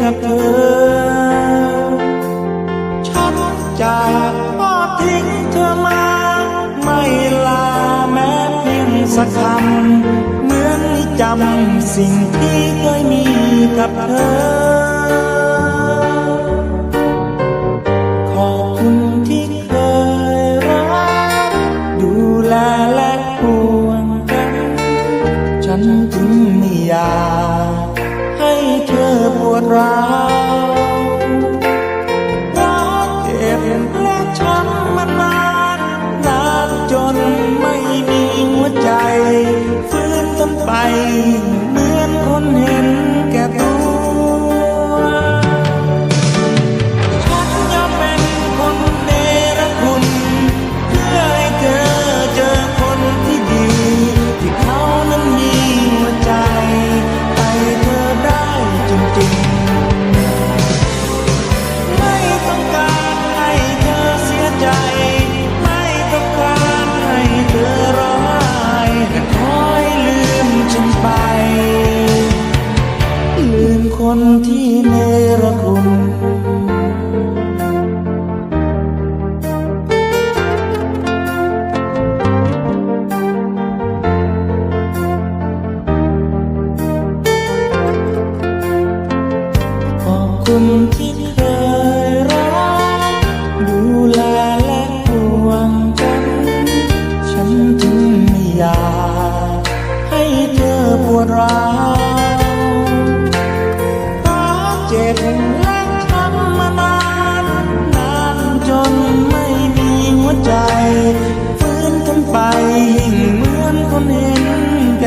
กับเธอ ฉันจากทอทิ้งเธอมา ไม่ลาแม้เพียงสักคำ เหมือนจำสิ่งที่เคยมีกับเธอ light คนที่เนรคุณอบคุที่เคยรักดูแลและห่วงกัน ฉันจึงไม่อยากให้เธอปวดร้าว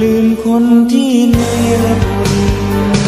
ลืมคนที่เนรคุณ